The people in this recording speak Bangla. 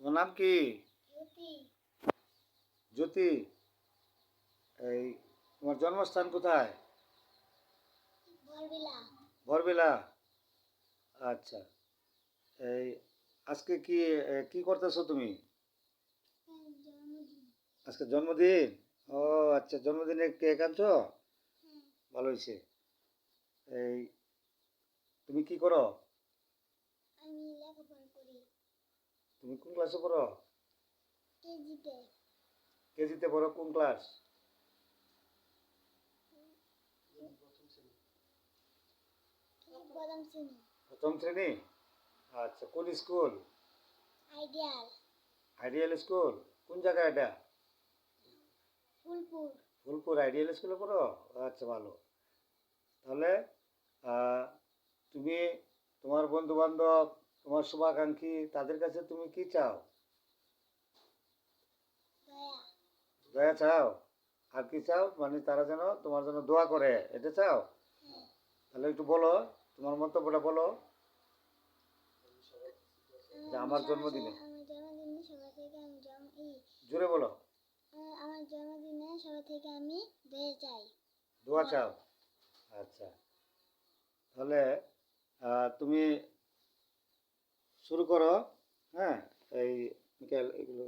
তোমার নাম কি? জ্যোতি। এই তোমার জন্মস্থান কোথায়? বরবেলা। আচ্ছা এই আজকে কি কি করতেছো তুমি? আজকে জন্মদিন? ও আচ্ছা জন্মদিনে কেক আনছো? ভালো হয়েছে। এই তুমি কি করো আমি লেখাপড়া করি তুমি কোন ক্লাসে পড়ো? কেজিতে। কেজিতে পড়ো কোন ক্লাস প্রথম শ্রেণি। আচ্ছা কোন স্কুল আইডিয়াল। আইডিয়াল স্কুল কোন জায়গায় এটা? ফুলপুর। ফুলপুর আইডিয়াল স্কুলে পড়ো? আচ্ছা ভালো। তাহলে তুমি তোমার বন্ধু বান্ধব তোমার শুভাকাঙ্ক্ষী তাদের কাছে তুমি কি চাও? দয়া। চাও? আর কি চাও? মানে তারা যেন তোমার জন্য দোয়া করে। এটা চাও? হ্যাঁ। তাহলে একটু বলো তোমার মন্তব্যটা বলো। যে আমার জন্মদিনে জোরে বলো। আমার জন্মদিনে সবাই থেকে আমি দয়া চাই। দোয়া চাও? আচ্ছা। তাহলে তুমি শুরু করো হ্যাঁ? এই মিকাইল এগুলো